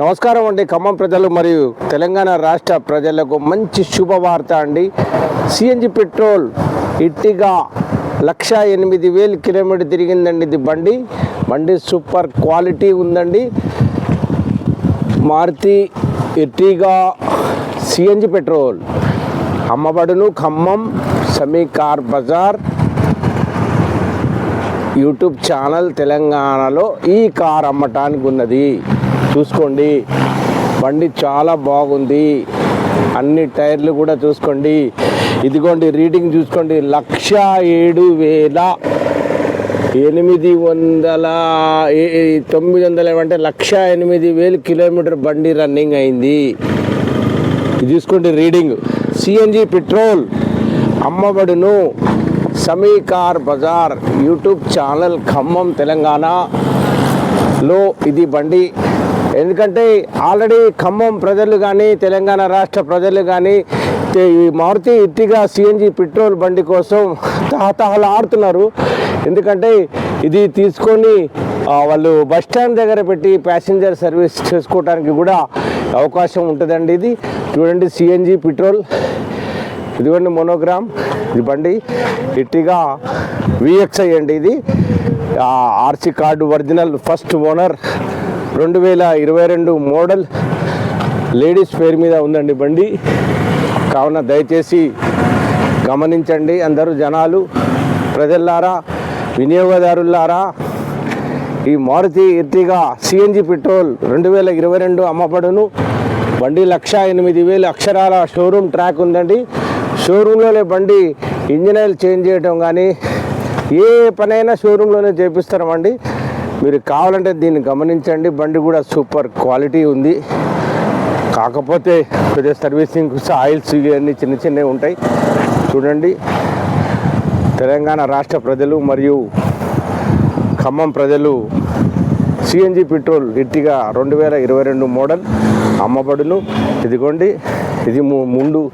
నమస్కారం అండి. ఖమ్మం ప్రజలు మరియు తెలంగాణ రాష్ట్ర ప్రజలకు మంచి శుభవార్త అండి. సిఎన్జి పెట్రోల్ ఇట్టిగా లక్ష ఎనిమిది వేలు కిలోమీటర్ తిరిగిందండి ఇది బండి. బండి సూపర్ క్వాలిటీ ఉందండి. Maruti Ertiga CNG petrol. అమ్మబడును Khammam Sami car Bazaar YouTube channel తెలంగాణలో ఈ కార్ అమ్మటానికి ఉన్నది. చూసుకోండి. బండి చాలా బాగుంది. అన్ని టైర్లు కూడా చూసుకోండి. ఇదిగోండి రీడింగ్ చూసుకోండి. లక్ష ఏడు వేల ఎనిమిది వందల తొమ్మిది వందల ఏమంటే లక్ష ఎనిమిది వేలు కిలోమీటర్ బండి రన్నింగ్ అయింది. ఇది చూసుకోండి రీడింగ్. సిఎన్జి పెట్రోల్ అమ్మబడును సమీకార్ బజార్ యూట్యూబ్ ఛానల్ ఖమ్మం తెలంగాణలో ఇది బండి ఎందుకంటే ఆల్రెడీ ఖమ్మం ప్రజలు కానీ తెలంగాణ రాష్ట్ర ప్రజలు కానీ ఈ మారుతి ఇట్టిగా సిఎన్జి పెట్రోల్ బండి కోసం తహతహలాడుతున్నారు ఎందుకంటే ఇది తీసుకొని వాళ్ళు బస్ స్టాండ్ దగ్గర పెట్టి ప్యాసింజర్ సర్వీస్ చేసుకోవడానికి కూడా అవకాశం ఉంటుందండి ఇది. చూడండి సిఎన్జి పెట్రోల్. ఇదిగోండి మోనోగ్రామ్ ఇది బండి ఇట్టిగా విఎక్స్ఐ అండి ఇది. RC card original first owner రెండు వేల ఇరవై రెండు మోడల్ లేడీస్ పేరు మీద ఉందండి బండి. కావున దయచేసి గమనించండి అందరూ జనాలు ప్రజల్లారా వినియోగదారులారా ఈ మారుతి ఎర్టిగా సిఎన్జి పెట్రోల్ రెండు వేల ఇరవై రెండు అమ్మబడును. బండి లక్ష ఎనిమిది వేలు అక్షరాల షోరూమ్ ట్రాక్ ఉందండి. షోరూంలోనే బండి ఇంజిన్ చేంజ్ చేయడం కానీ ఏ పనైనా షోరూంలోనే చేపిస్తామండి. మీరు కావాలంటే దీన్ని గమనించండి. బండి కూడా సూపర్ క్వాలిటీ ఉంది. కాకపోతే కొద్దిగా సర్వీసింగ్ ఆయిల్స్ ఇవన్నీ చిన్న చిన్నవి ఉంటాయి. చూడండి. తెలంగాణ రాష్ట్ర ప్రజలు మరియు ఖమ్మం ప్రజలు సిఎన్జి పెట్రోల్ ఇట్టిగా రెండు వేల ఇరవై రెండు మోడల్ అమ్మబడును ఇదిగోండి. ఇది ము- ముందు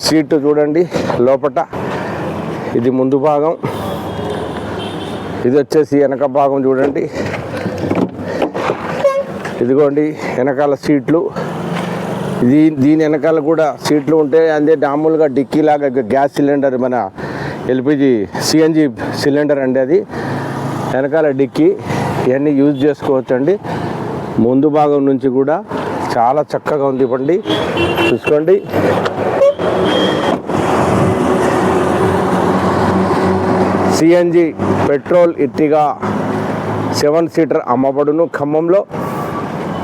సీటు చూడండి. లోపట. ఇది ముందు భాగం. ఇది వచ్చేసి వెనక భాగం చూడండి. ఇదిగోండి వెనకాల సీట్లు. ఇది దీని వెనకాల కూడా సీట్లు ఉంటాయి. అదే మామూలుగా డిక్కీ లాగా గ్యాస్ సిలిండర్ మన ఎల్పిజి సిఎన్జి సిలిండర్ అండి అది. వెనకాల డిక్కీ ఇవన్నీ యూజ్ చేసుకోవచ్చు అండి ముందు భాగం నుంచి కూడా చాలా చక్కగా ఉంది బండి చూసుకోండి. CNG petrol Ertiga seven seater అమ్మబడును ఖమ్మంలో.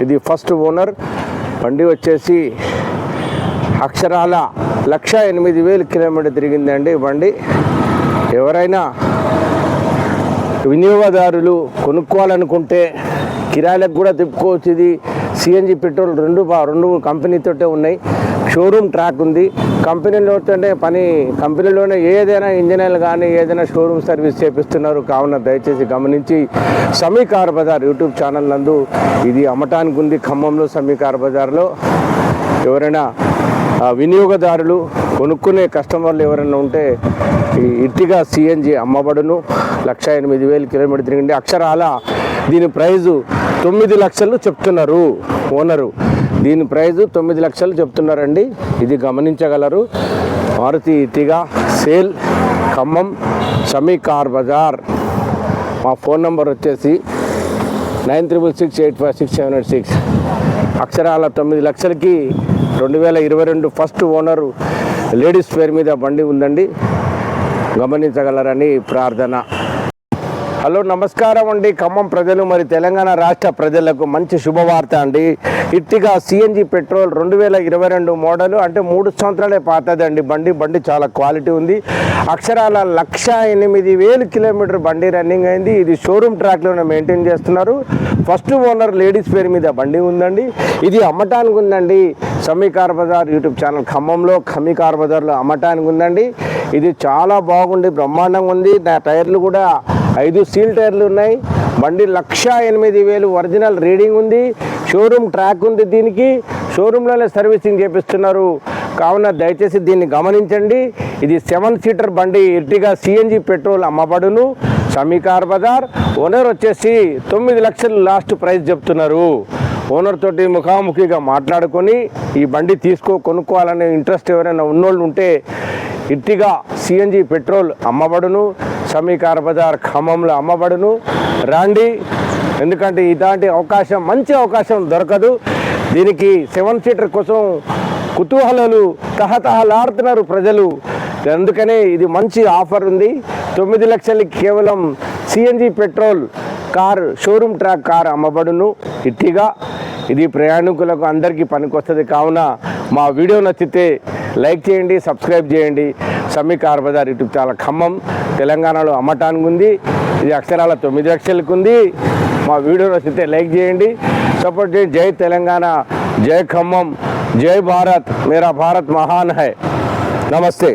ఇది ఫస్ట్ ఓనర్. బండి వచ్చేసి అక్షరాల లక్ష ఎనిమిది వేలు కిలోమీటర్ తిరిగిందండి బండి. ఎవరైనా వినియోగదారులు కొనుక్కోవాలనుకుంటే కిరాయిలకు కూడా తిప్పుకోవచ్చు. ఇది సిఎన్జి పెట్రోల్ రెండు రెండు కంపెనీతోటే ఉన్నాయి. షోరూమ్ ట్రాక్ ఉంది. కంపెనీలోనే పని కంపెనీలోనే ఏదైనా ఇంజనీర్లు కానీ ఏదైనా షోరూమ్ సర్వీస్ చేపిస్తున్నారు. కావున దయచేసి గమనించి సమీకార బజార్ యూట్యూబ్ ఛానల్ నందు ఇది అమ్మటానికి ఉంది. ఖమ్మంలో సమీకార బజార్లో ఎవరైనా వినియోగదారులు కొనుక్కునే కస్టమర్లు ఎవరైనా ఉంటే ఈ ఇట్టిగా సిఎన్జి అమ్మబడును. లక్ష ఎనిమిది వేలు కిలోమీటర్ తిరిగింది. అక్షరాల దీని ప్రైజు తొమ్మిది లక్షలు చెప్తున్నారు ఓనరు. దీని ప్రైజు తొమ్మిది లక్షలు చెప్తున్నారండి. ఇది గమనించగలరు. Maruti Ertiga sale Khammam Shami car Bazaar. మా ఫోన్ నంబర్ వచ్చేసి nine triple six eight five six seven eight six. అక్షరాల తొమ్మిది లక్షలకి రెండు వేల ఇరవై రెండు ఫస్ట్ ఓనరు లేడీస్ పేరు మీద బండి ఉందండి. గమనించగలరని ప్రార్థన. హలో నమస్కారం అండి. ఖమ్మం ప్రజలు మరి తెలంగాణ రాష్ట్ర ప్రజలకు మంచి శుభవార్త అండి. ఇట్టిగా సిఎన్జి పెట్రోల్ రెండు వేల ఇరవై రెండు మోడలు అంటే మూడు సంవత్సరాలే పాతదండి. బండి బండి చాలా క్వాలిటీ ఉంది. అక్షరాల లక్ష ఎనిమిది వేలు కిలోమీటర్ బండి రన్నింగ్ అయింది. ఇది షోరూమ్ ట్రాక్లోనే మెయింటైన్ చేస్తున్నారు. ఫస్ట్ ఓనర్ లేడీస్ పేరు మీద బండి ఉందండి. ఇది అమ్మటానికి ఉందండి. సమీకార్ బజార్ యూట్యూబ్ ఛానల్ ఖమ్మంలో ఖమీకార్ బజార్లో అమ్మటానికి ఉందండి. ఇది చాలా బాగుంది బ్రహ్మాండంగా ఉంది. నా టైర్లు కూడా ఐదు సీల్ టైర్లు ఉన్నాయి. బండి లక్ష ఎనిమిది వేలు ఒరిజినల్ రీడింగ్ ఉంది. షోరూమ్ ట్రాక్ ఉంది దీనికి. షోరూంలోనే సర్వీసింగ్ చేపిస్తున్నారు. కావున దయచేసి దీన్ని గమనించండి. ఇది సెవెన్ సీటర్ బండి ఎర్టిగా సిఎన్జి పెట్రోల్ అమ్మబడును. సమీకార్ బజార్. ఓనర్ వచ్చేసి తొమ్మిది లక్షలు లాస్ట్ ప్రైస్ చెప్తున్నారు. ఓనర్ తోటి ముఖాముఖిగా మాట్లాడుకొని ఈ బండి తీసుకో కొనుక్కోవాలనే ఇంట్రెస్ట్ ఎవరైనా ఉన్నోళ్ళు ఉంటే ఇట్టిగా సిఎన్జి పెట్రోల్ అమ్మబడును సమీకార బజార్ ఖమ్మంలో అమ్మబడును. రాండి ఎందుకంటే ఇలాంటి అవకాశం మంచి అవకాశం దొరకదు. దీనికి సెవెన్ సీటర్ కోసం కుతూహలాలు తహతహలాడుతున్నారు ప్రజలు. అందుకనే ఇది మంచి ఆఫర్ ఉంది. తొమ్మిది లక్షలకి కేవలం CNG petrol car showroom track car అమ్మబడును. ఇట్టిగా ఇది ప్రయాణికులకు అందరికీ పనికొస్తుంది. కావున మా వీడియో నచ్చితే లైక్ చేయండి సబ్స్క్రైబ్ చేయండి. సమ్మి కార్ బజార్ యూట్యూబ్ చాలా ఖమ్మం తెలంగాణలో అమ్మటానికి ఉంది ఇది అక్షరాల తొమ్మిది లక్షలకు ఉంది మా వీడియో నచ్చితే లైక్ చేయండి. సపోర్ట్ చేయండి. జై తెలంగాణ జై ఖమ్మం జై భారత్. మేరా భారత్ మహాన్ హై. నమస్తే.